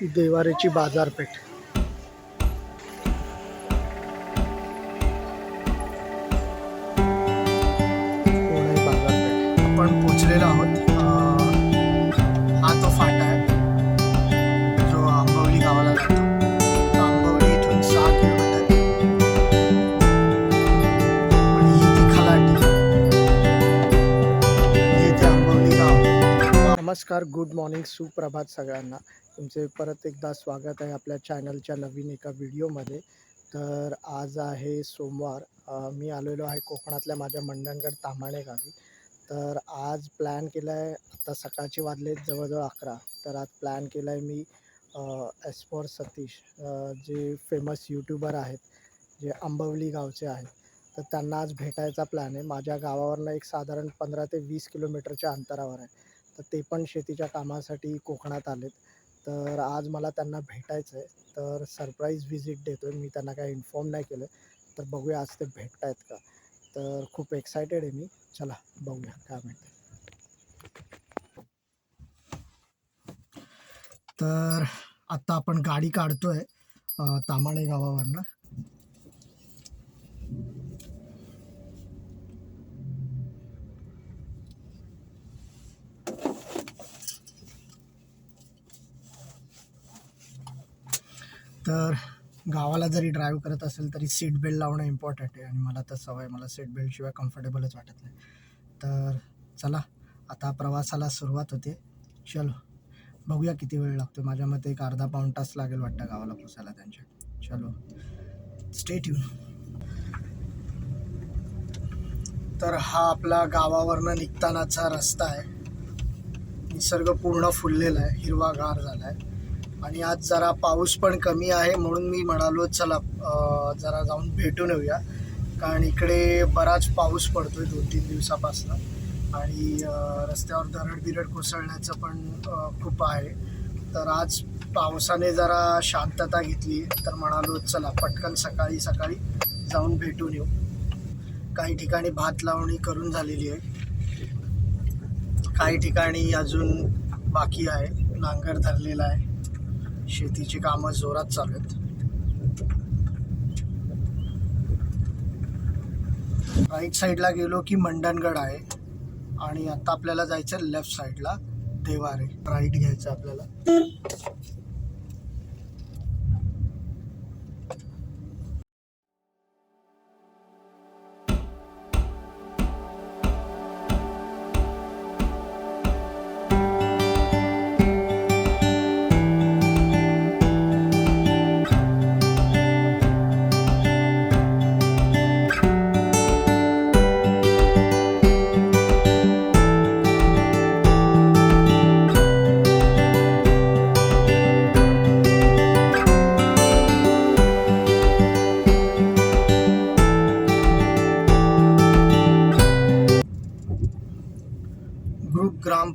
देवारेची बाजारपेठ. नमस्कार good morning सुप्रभात सगळ्यांना. तुमचे परत एकदा स्वागत आहे आपल्या चॅनलच्या नवीन एका व्हिडिओमध्ये तर आज आहे सोमवार. मी आलेलो आहे कोकणातल्या माझ्या मंडणगड ताम्हाणे गावी. तर आज प्लॅन केला आहे आता सकाळचे वाजले जवळजवळ अकरा. तर आज प्लॅन केला आहे मी एस फॉर सतीश जे फेमस यूट्यूबर आहेत जे आंबवली गावचे आहेत. तर त्यांना आज भेटायचा प्लॅन आहे. माझ्या गावावरनं एक साधारण पंधरा ते वीस किलोमीटरच्या अंतरावर आहे. तर ते पण शेतीच्या कामासाठी कोकणात आलेत. तर आज मला त्यांना भेटायचं आहे तर सरप्राईज व्हिजिट देतो आहे मी त्यांना काही इन्फॉर्म नाही केलं तर बघूया आज ते भेटत आहेत का? तर खूप एक्सायटेड आहे मी. चला बघूया काय म्हणते तर आत्ता आपण गाडी काढतो आहे तामाणे गावावरनं. तर गावाला जरी ड्राईव्ह करत असेल तरी सीट बेल्ट लावणं इम्पॉर्टंट आहे. आणि मला तर सवय मला सीट बेल्टशिवाय कम्फर्टेबलच वाटत नाही. तर चला आता प्रवासाला सुरुवात होते. चलो बघूया किती वेळ लागतो माझ्या मते एक अर्धा पाऊण तास लागेल वाटतं गावाला पोचायला त्यांच्या. चलो स्टेट येऊन तर हा आपला गावावरनं निघतानाचा रस्ता आहे. निसर्ग पूर्ण फुललेला आहे. हिरवागार झाला आहे. आणि आज जरा पाऊस पण कमी आहे म्हणून मी म्हणालो चला जरा जाऊन भेटून येऊया. कारण इकडे बराच पाऊस पडतोय दोन तीन दिवसापासून. आणि रस्त्यावर दरड बिरड कोसळण्याचं पण खूप आहे. तर आज पावसाने जरा शांतता घेतली. तर म्हणालो चला पटकन सकाळी सकाळी जाऊन भेटून येऊ. काही ठिकाणी भात लावणी करून झालेली आहे. काही ठिकाणी अजून बाकी आहे. नांगर धरलेला आहे. शेतीची कामं जोरात चालू आहेत. राईट साईडला गेलो की मंडणगड आहे. आणि आता आपल्याला जायचं लेफ्ट साईडला देवारे. राईट घ्यायचं आपल्याला.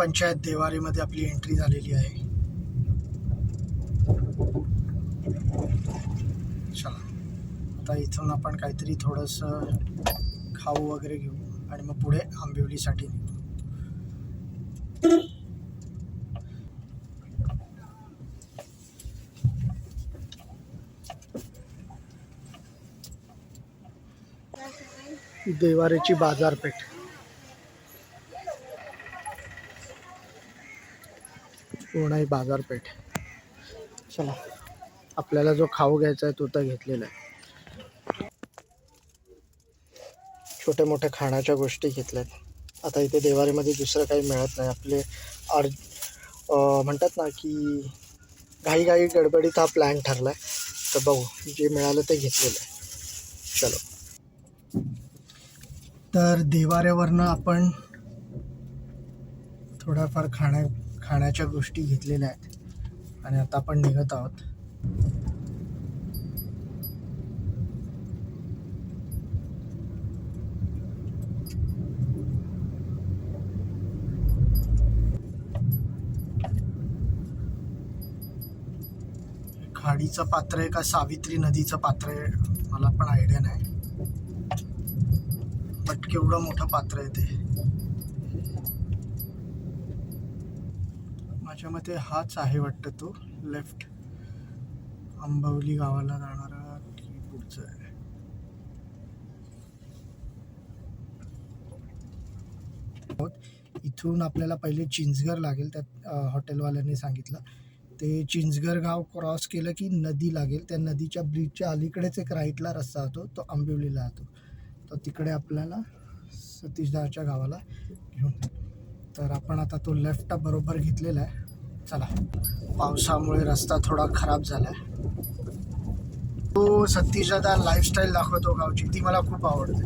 पंचायत देवारीमध्ये आपली एंट्री झालेली आहे. चला. आता इथून आपण काहीतरी थोडंसं खाऊ वगैरे घेऊ आणि मग पुढे आंबिवलीसाठी निघू. देवारेची बाजारपेठ. पूर्ण बाजारपेठ. चला आपल्याला जो खाऊ घ्यायचा आहे तो तर घेतलेला आहे. छोट्या मोठ्या खाण्याच्या गोष्टी घेतल्यात. आता इथे देवारीमध्ये दुसरं काही मिळत नाही. आपले अर् म्हणतात ना की घाई गडबडीत हा प्लॅन ठरला आहे तर बघू जे मिळालं ते घेतलेलं आहे. चलो. तर देवाऱ्यावरनं आपण थोड्याफार खाण्या खाण्याच्या गोष्टी घेतलेल्या आहेत. आणि आता आपण निघत आहोत. खाडीचं पात्र आहे का सावित्री नदीचं पात्र आहे? मला पण आयडिया नाही. बट केवढं मोठं पात्र आहे ते. माझ्या मते हाच आहे वाटतं तो लेफ्ट आंबवली गावाला जाणारा की पुढचं आहे. इथून आपल्याला पहिले चिंचगर लागेल त्यात हॉटेलवाल्यांनी सांगितलं. ते चिंचगर गाव क्रॉस केलं की नदी लागेल. त्या नदीच्या ब्रिजच्या अलीकडेच एक राईटला रस्ता होतो तो आंबिवलीला जातो. तर तिकडे आपल्याला सतीशदाच्या गावाला घेऊन तर आपण आता तो लेफ्ट बरोबर घेतलेला आहे. चला. पावसामुळे रस्ता थोडा खराब झाला आहे तो सतीशदादा लाईफस्टाईल दाखवतो गावची. ती मला खूप आवडते.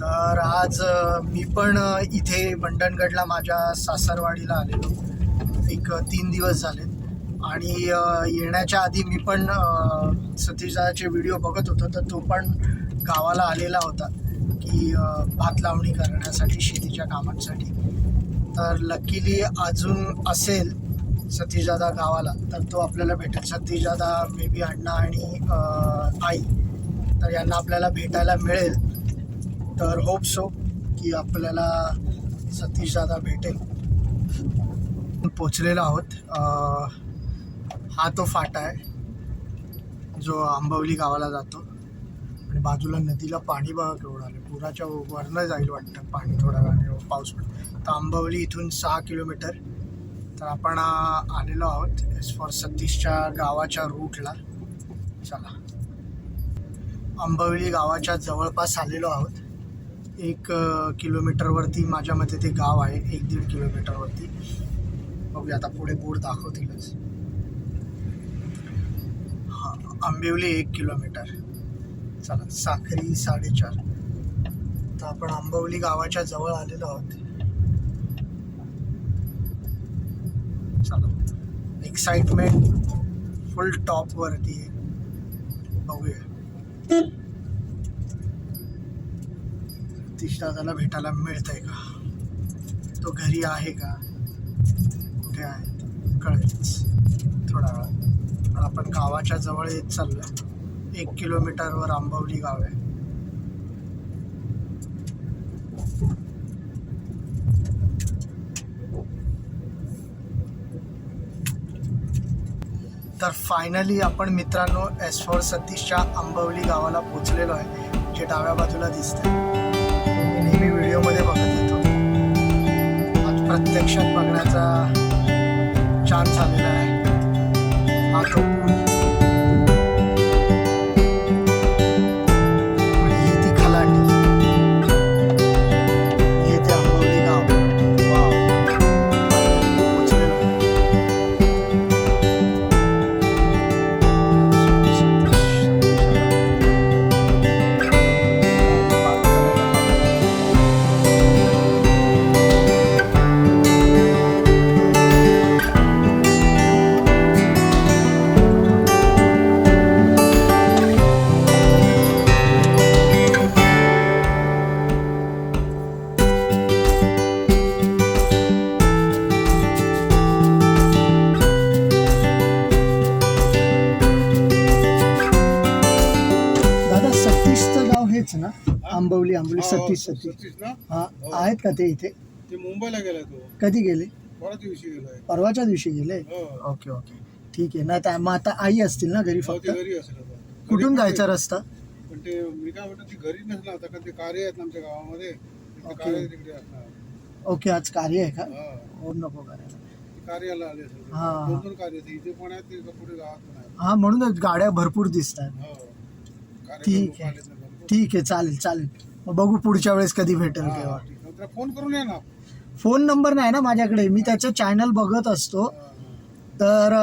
तर आज मी पण इथे मंडणगडला माझ्या सासरवाडीला आलेलो. एक तीन दिवस झाले. आणि येण्याच्या आधी मी पण सतीशदाचे व्हिडिओ बघत होतो. तर तो पण गावाला आलेला होता की भात लावणी करण्यासाठी शेतीच्या कामांसाठी. तर लकीली अजून असेल सतीजादा गावाला तर तो आपल्याला भेटेल. सतीजादा बेबी अण्णा आणि आई. तर यांना आपल्याला भेटायला मिळेल. तर होप सो की आपल्याला सतीश भेटेल. पोचलेलो आहोत. हा तो फाटा आहे. जो आंबवली गावाला जातो. आणि बाजूला नदीला पाणी बघा केवढं आलं पुराच्या वरनं जाईल वाटतं पाणी थोडा वेळाने पाऊस. तर आंबवली इथून सहा किलोमीटर. तर आपण आलेलो आहोत एस फॉर सतीशच्या गावाच्या रूटला. चला. आंबवली गावाच्या जवळपास आलेलो आहोत. एक किलोमीटरवरती माझ्या मते ते गाव आहे. एक दीड किलोमीटरवरती. बघूया आता पुढे बोर्ड दाखवतीलच. हां आंबिवली एक किलोमीटर. चला साखरी साडेचार. तर आपण आंबवली गावाच्या जवळ आलेलो आहोत. चला एक्साइटमेंट फुल टॉपवरती आहे बघूया. दादाला भेटायला मिळतंय का? तो घरी आहे का? कुठे आहे? कळेलच. थोडा वेळा. पण आपण गावाच्या जवळ येत चाललोय. एक किलोमीटरवर आंबवली गाव आहे. तर फायनली आपण मित्रांनो एस फोर सतीशच्या आंबवली गावाला पोचलेलो आहे. जे डाव्या बाजूला दिसतंय. मी नेहमी व्हिडिओमध्ये बघत येतो. आज प्रत्यक्षात बघण्याचा चान्स आलेला आहे. हा तो पूल. आंबवली आंबवली सतीश सतीश ना? हा आहेत का ते इथे? ते मुंबईला गेलाय तो. कधी गेले? परत दिवशी गेलाय. परवाच्या दिवशी गेले? हो. Okay okay. ठीक आहे. ना त्या मग आता आई असतील ना घरी हो, फक्त? घरी असेल आता. कुठून जायचा रस्ता? पण ते मी काय म्हणतो ती घरी नसणार आता कारण ते कार्य आहेत ना आमच्या गावामध्ये. ते ओके. कार्य तिकडे असणार. ओके आज कार्य आहे का? हा. हो नको करायला. ते कार्याला आले असेल. हा. दोन दोन कार्य आहेत. इथे पण आहेत ते पुढे गावात पण आहेत. हा म्हणूनच गाड्या भरपूर दिसत आहेत हो. कार्यक्रम ठीक लोकं आहे. आलेत ना. ठीक आहे चालेल चालेल. मग बघू पुढच्या वेळेस कधी भेटेल तेव्हा. फोन करून या ना. फोन नंबर नाही ना माझ्याकडे. मी त्याचं चॅनल बघत असतो. तर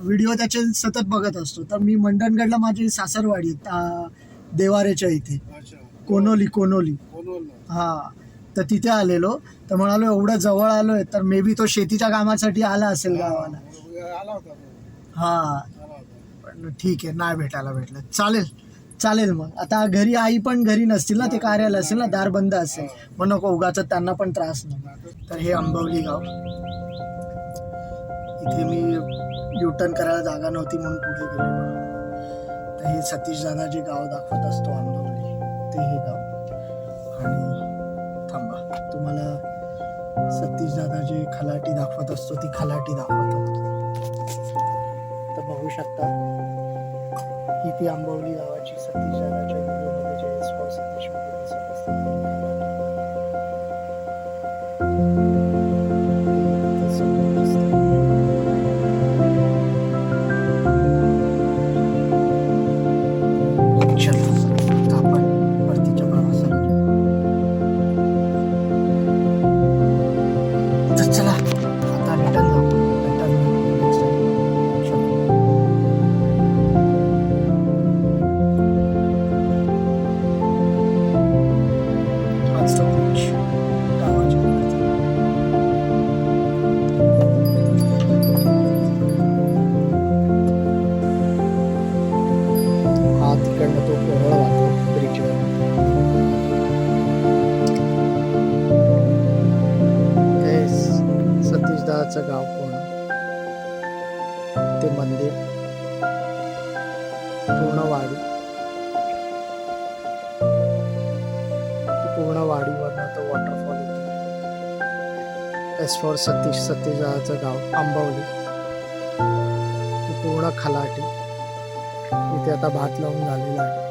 व्हिडिओ त्याचे सतत बघत असतो. तर मी मंडणगडला माझी सासरवाडी आहे, ता- देवारेच्या इथे. अच्छा. कोनोली कोनोली. फोनवर हा. तर तिथे आलेलो. तर म्हणालो एवढं जवळ आलोय तर मे बी तो शेतीच्या कामासाठी आला असेल गावाला. आला होता तो. हा. आला होता. पण ठीक आहे नाही भेटायला भेटलं. चालेल. चालेल मग. आता घरी आई पण घरी नसतील ना ते कार्यालय असेल ना दार बंद असेल. मग नको उगाच त्यांना पण त्रास नको तर हे आंबवली गाव. इथे मी युटर्न करायला जागा नव्हती म्हणून पुढे गेलो. तर हे सतीश दादा जे गाव दाखवत असतो आंबवली ते हे गाव. आणि थांबा तुम्हाला सतीश दादा जी खलाटी दाखवत असतो ती खलाटी दाखवतो तर बघू शकता ही ती आंबवली गावाची सतीश दादाच्या व्हिडिओमध्ये जे एस फॉर सतीश ते मंदिर. पूर्णवाडी पूर्णवाडीवरनं तो वॉटरफॉल येतो. एस फॉर सतीश सतीजाचं गाव आंबवली. पूर्ण खलाटी. इथे आता भात लावून झालेला आहे.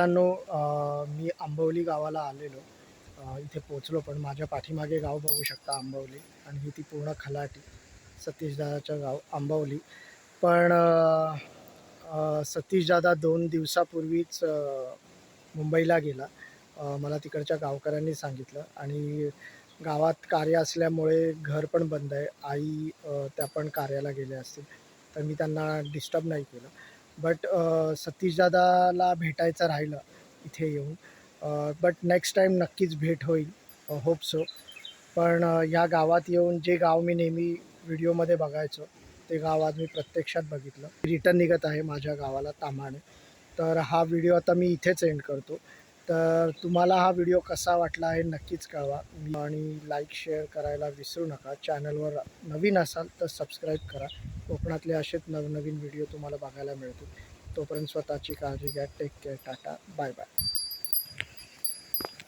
मित्रांनो मी आंबवली गावाला आलेलो. इथे पोचलो पण माझ्या पाठीमागे गाव बघू शकता आंबवली आणि ही ती पूर्ण खलाटी सतीशदादाचं गाव आंबवली. पण सतीशदादा दोन दिवसापूर्वीच मुंबईला गेला. मला तिकडच्या गावकऱ्यांनी सांगितलं आणि गावात कार्य असल्यामुळे घर पण बंद आहे. आई त्या पण कार्याला गेल्या असतील. तर मी त्यांना डिस्टर्ब नाही केलं. बट uh, सतीशदादाला भेटायचं राहिलं इथे येऊन. बट नेक्स्ट टाईम नक्कीच भेट होईल. होप सो पण uh, ह्या गावात येऊन जे गाव मी नेहमी व्हिडिओमध्ये बघायचो ते गाव आज मी प्रत्यक्षात बघितलं. रिटर्न निघत आहे माझ्या गावाला तामाणे तर हा व्हिडिओ आता मी इथेच एंड करतो. तर तुम्हाला हा व्हिडिओ कसा वाटला आहे नक्कीच कळवा. आणि लाईक शेअर करायला विसरू नका. चॅनलवर नवीन असाल तर सबस्क्राईब करा. कोकणातले असेच नवनवीन व्हिडिओ तुम्हाला बघायला मिळतील. तोपर्यंत स्वतःची काळजी घ्या. Take care tata bye bye